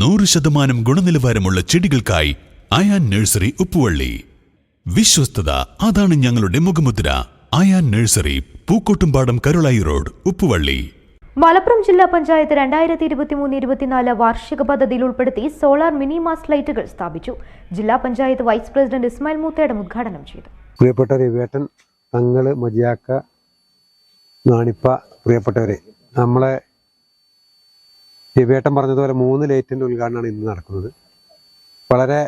നൂറ് ശതമാനം ഗുണനിലവാരമുള്ള ചെടികൾക്കായി അയാൻ നഴ്സറി ഉപ്പുവള്ളി. വിശ്വസ്തത അതാണ് ഞങ്ങളുടെ മുഖമുദ്ര. Ayaan nursery Pookkottumpadam Karulai road Uppuvally. Malappuram ജില്ലാ പഞ്ചായത്ത് രണ്ടായിരത്തി ഇരുപത്തിമൂന്ന് ഇരുപത്തിനാല് വാർഷിക പദ്ധതിയിൽ ഉൾപ്പെടുത്തി സോളാർ മിനി മാസ് ലൈറ്റുകൾ സ്ഥാപിച്ചു. ജില്ലാ പഞ്ചായത്ത് വൈസ് പ്രസിഡന്റ് ഇസ്മായിൽ മൂത്തയുടെ ഉദ്ഘാടനം ചെയ്തു. പ്രിയപ്പെട്ട രവിയേട്ടൻ തങ്ങൾ മജിയാക്ക നാണിപ്പ പ്രിയപ്പെട്ടവരെ നമ്മളെ രവിയേട്ടൻ പറഞ്ഞതുപോലെ മൂന്ന് ലൈറ്റിന്റെ ഉദ്ഘാടനമാണ് ഇന്ന് നടക്കുന്നത്. വളരെ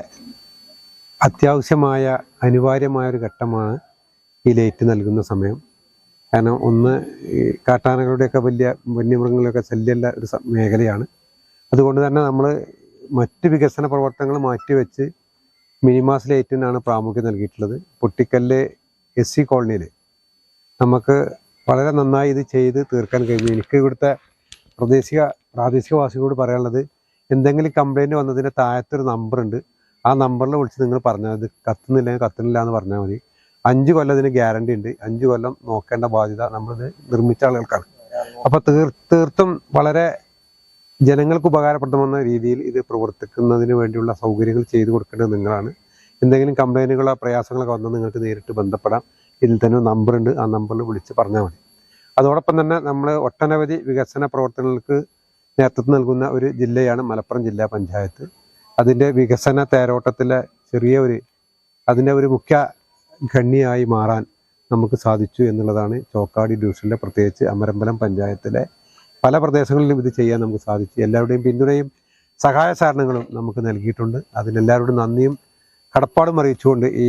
അത്യാവശ്യമായ അനിവാര്യമായ ഒരു ഘട്ടമാണ് ഈ ലൈറ്റ് നൽകുന്ന സമയം. കാരണം ഒന്ന് ഈ കാട്ടാനകളുടെയൊക്കെ വലിയ വന്യമൃഗങ്ങളുടെയൊക്കെ ശല്യമുള്ള ഒരു മേഖലയാണ്. അതുകൊണ്ട് തന്നെ നമ്മൾ മറ്റ് വികസന പ്രവർത്തനങ്ങൾ മാറ്റിവെച്ച് മിനിമാസ് ലൈറ്റിനാണ് പ്രാമുഖ്യം നൽകിയിട്ടുള്ളത്. പൊട്ടിക്കല്ല് എസ് സി കോളനിയിൽ നമുക്ക് വളരെ നന്നായി ഇത് ചെയ്ത് തീർക്കാൻ കഴിഞ്ഞു എനിക്ക് ഇവിടുത്തെ പ്രാദേശിക പ്രാദേശികവാസികളോട് പറയാനുള്ളത് എന്തെങ്കിലും കംപ്ലൈന്റ് വന്നതിന്റെ താഴത്തൊരു നമ്പറുണ്ട് ആ നമ്പറിൽ വിളിച്ച് നിങ്ങൾ പറഞ്ഞാൽ മതി. കത്തുന്നില്ല കത്തുന്നില്ല എന്ന് പറഞ്ഞാൽ മതി. അഞ്ച് കൊല്ലം ഇതിന് ഗ്യാരണ്ടി ഉണ്ട്. അഞ്ച് കൊല്ലം നോക്കേണ്ട ബാധ്യത നമ്മളിത് നിർമ്മിച്ച ആളുകൾക്കാണ്. അപ്പോൾ തീർ തീർത്തും വളരെ ജനങ്ങൾക്ക് ഉപകാരപ്രദമെന്ന രീതിയിൽ ഇത് പ്രവർത്തിക്കുന്നതിന് വേണ്ടിയുള്ള സൗകര്യങ്ങൾ ചെയ്തു കൊടുക്കേണ്ടത് നിങ്ങളാണ്. എന്തെങ്കിലും കംപ്ലൈന്റുകളോ പ്രയാസങ്ങളൊക്കെ വന്നാൽ നിങ്ങൾക്ക് നേരിട്ട് ബന്ധപ്പെടാം. ഇതിൽ തന്നെ നമ്പറുണ്ട് ആ നമ്പറിൽ വിളിച്ച് പറഞ്ഞാൽ മതി. അതോടൊപ്പം തന്നെ നമ്മൾ ഒട്ടനവധി വികസന പ്രവർത്തനങ്ങൾക്ക് നേതൃത്വം നൽകുന്ന ഒരു ജില്ലയാണ് മലപ്പുറം ജില്ലാ പഞ്ചായത്ത്. അതിന്റെ വികസന തേരോട്ടത്തിലെ ചെറിയ ഒരു അതിന്റെ ഒരു മുഖ്യ ഖണ്ണിയായി മാറാൻ നമുക്ക് സാധിച്ചു എന്നുള്ളതാണ് ചോക്കാടി ഡിവിഷനിലെ പ്രത്യേകിച്ച് അമരമ്പലം പഞ്ചായത്തിലെ പല പ്രദേശങ്ങളിലും ഇത് ചെയ്യാൻ നമുക്ക് സാധിച്ചു. എല്ലാവരുടെയും പിന്തുണയും സഹായ സഹകരണങ്ങളും നമുക്ക് നൽകിയിട്ടുണ്ട്. അതിനെല്ലാവരോടും നന്ദിയും കടപ്പാടും അറിയിച്ചുകൊണ്ട് ഈ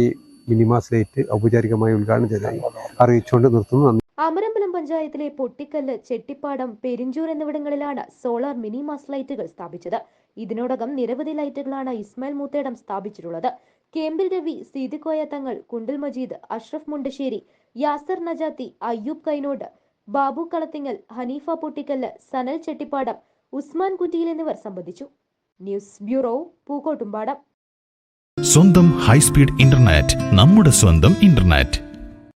മിനിമാസ് ലൈറ്റ് ഔപചാരികമായി ഉദ്ഘാടനം ചെയ്തായി അറിയിച്ചുകൊണ്ട് നിർത്തുന്നു. അമരമ്പലം പഞ്ചായത്തിലെ പൊട്ടിക്കല്ല് ചെട്ടിപ്പാടം പെരിഞ്ചൂർ എന്നിവിടങ്ങളിലാണ് സോളാർ മിനി മാസ് ലൈറ്റുകൾ സ്ഥാപിച്ചത്. ഇതിനോടകം നിരവധി ലൈറ്റുകളാണ് ഇസ്മായിൽ മൂത്തേടം സ്ഥാപിച്ചിട്ടുള്ളത്. കേമ്പിൽ രവി സീതിക്കോയ തങ്ങൾ കുണ്ടിൽ മജീദ് അഷ്റഫ് മുണ്ടശ്ശേരി യാസർ നജാത്തി അയ്യൂബ് കൈനോട് ബാബു കളത്തിങ്ങൽ ഹനീഫ പൊട്ടിക്കല്ല് സനൽ ചെട്ടിപ്പാടം ഉസ്മാൻ കുറ്റിയിൽ എന്നിവർ സംബന്ധിച്ചു. News bureau Pookkottumpadam. സ്വന്തം ഹൈസ്പീഡ് ഇന്റർനെറ്റ് നമ്മുടെ സ്വന്തം ഇന്റർനെറ്റ്.